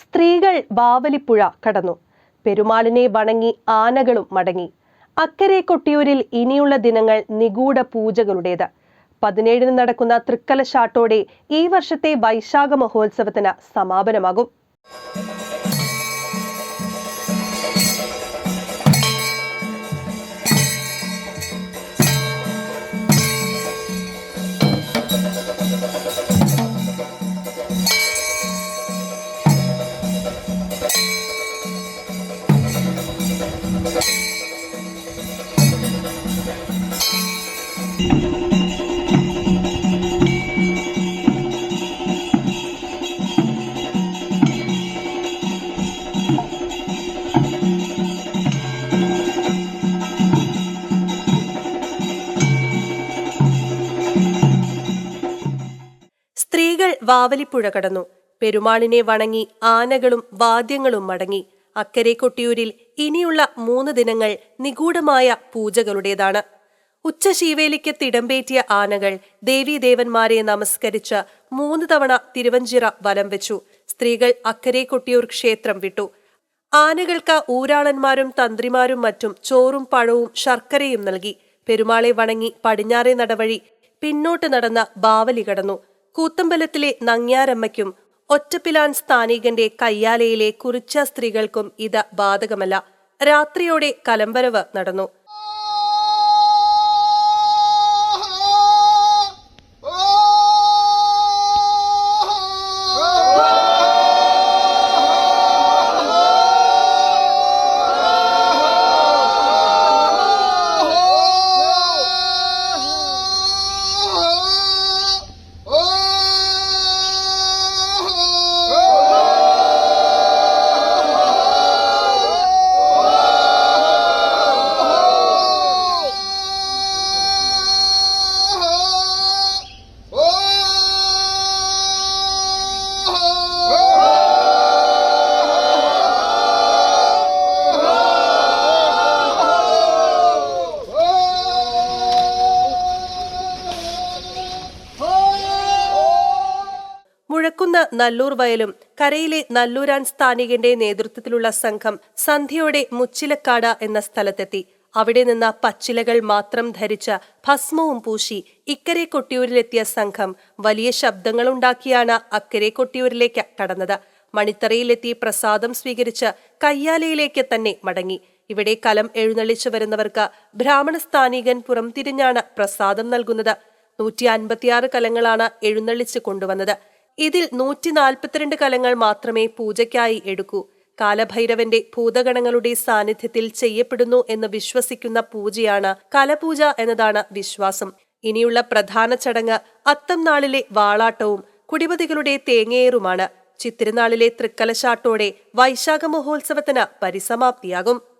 സ്ത്രീകൾ ബാവലിപ്പുഴ കടന്നു. പെരുമാളിനെ വണങ്ങി ആനകളും മടങ്ങി. അക്കരെ കൊട്ടിയൂരിൽ ഇനിയുള്ള ദിനങ്ങൾ നിഗൂഢ പൂജകളുടേത്. പതിനേഴിന് നടക്കുന്ന തൃക്കലശാട്ടോടെ ഈ വർഷത്തെ വൈശാഖ മഹോത്സവത്തിന് സമാപനമാകും. സ്ത്രീകൾ വാവലിപ്പുഴ കടന്നു. പെരുമാളിനെ വണങ്ങി ആനകളും വാദ്യങ്ങളും മടങ്ങി. അക്കരെ കൊട്ടിയൂരിൽ ഇനിയുള്ള മൂന്ന് ദിനങ്ങൾ നിഗൂഢമായ പൂജകളുടേതാണ്. ഉച്ചശീവേലിക്ക് തിടമ്പേറ്റിയ ആനകൾ ദേവീദേവന്മാരെ നമസ്കരിച്ച് മൂന്ന് തവണ തിരുവഞ്ചിറ വലം വെച്ചു. സ്ത്രീകൾ അക്കരെ കൊട്ടിയൂർ ക്ഷേത്രം വിട്ടു. ആനകൾക്ക് ഊരാളന്മാരും തന്ത്രിമാരും മറ്റും ചോറും പഴവും ശർക്കരയും നൽകി. പെരുമാളെ വണങ്ങി പടിഞ്ഞാറെ നടവഴി പിന്നോട്ട് നടന്ന ബാവലി കടന്നു. കൂത്തമ്പലത്തിലെ നങ്ങ്യാരമ്മയ്ക്കും ഒറ്റപ്പിലാൻ സ്ഥാനികന്റെ കയ്യാലയിലെ കുറിച്ച സ്ത്രീകൾക്കും ഇത് ബാധകമല്ല. രാത്രിയോടെ കലമ്പരവ് നടന്നു. മുഴക്കുന്ന നല്ലൂർ വയലും കരയിലെ നല്ലൂരാൻ സ്ഥാനികന്റെ നേതൃത്വത്തിലുള്ള സംഘം സന്ധ്യയോടെ മുച്ചിലക്കാട എന്ന സ്ഥലത്തെത്തി. അവിടെ നിന്ന് പച്ചിലകൾ മാത്രം ധരിച്ച ഭസ്മവും പൂശി ഇക്കരെ കൊട്ടിയൂരിലെത്തിയ സംഘം വലിയ ശബ്ദങ്ങളുണ്ടാക്കിയാണ് അക്കരെ കൊട്ടിയൂരിലേക്ക് കടന്നത്. മണിത്തറയിലെത്തി പ്രസാദം സ്വീകരിച്ച് കയ്യാലയിലേക്ക് തന്നെ മടങ്ങി. ഇവിടെ കലം എഴുന്നള്ളിച്ചു വരുന്നവർക്ക് ബ്രാഹ്മണ സ്ഥാനികൻ പുറംതിരിഞ്ഞാണ് പ്രസാദം നൽകുന്നത്. നൂറ്റി അൻപത്തിയാറ് കലങ്ങളാണ് എഴുന്നള്ളിച്ച് കൊണ്ടുവന്നത്. ഇതിൽ നൂറ്റി നാൽപ്പത്തിരണ്ട് കലങ്ങൾ മാത്രമേ പൂജയ്ക്കായി എടുക്കൂ. കാലഭൈരവന്റെ ഭൂതഗണങ്ങളുടെ സാന്നിധ്യത്തിൽ ചെയ്യപ്പെടുന്നു എന്ന് വിശ്വസിക്കുന്ന പൂജയാണ് കലപൂജ എന്നതാണ് വിശ്വാസം. ഇനിയുള്ള പ്രധാന ചടങ്ങ് അത്തം നാളിലെ വാളാട്ടവും കുടിപതികളുടെ തേങ്ങയേറുമാണ്. ചിത്തിരനാളിലെ തൃക്കലശാട്ടോടെ വൈശാഖ മഹോത്സവത്തിന് പരിസമാപ്തിയാകും.